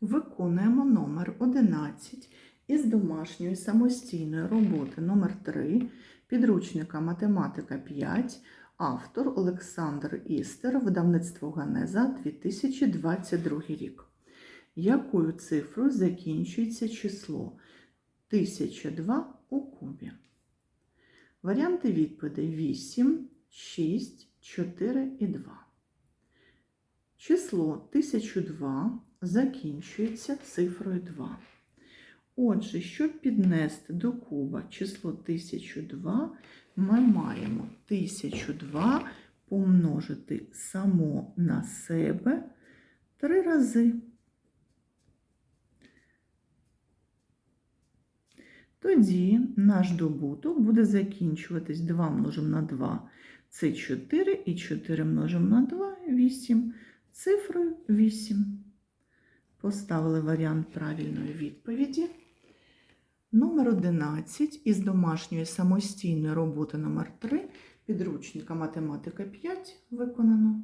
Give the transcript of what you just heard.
Виконуємо номер 11 із домашньої самостійної роботи номер 3 підручника Математика 5, автор Олександр Істер, видавництво Ганеза 2022 рік. Якою цифрою закінчується число 1002 у кубі? Варіанти відповідей 8, 6, 4 і 2. Число 1002 закінчується цифрою 2. Отже, щоб піднести до куба число 1002, ми маємо 1002 помножити само на себе три рази. Тоді наш добуток буде закінчуватись 2 множимо на 2 це 4 і 4 множимо на 2 8 цифрою 8. Поставили варіант правильної відповіді. Номер 11 із домашньої самостійної роботи номер 3 підручника математика 5 виконано.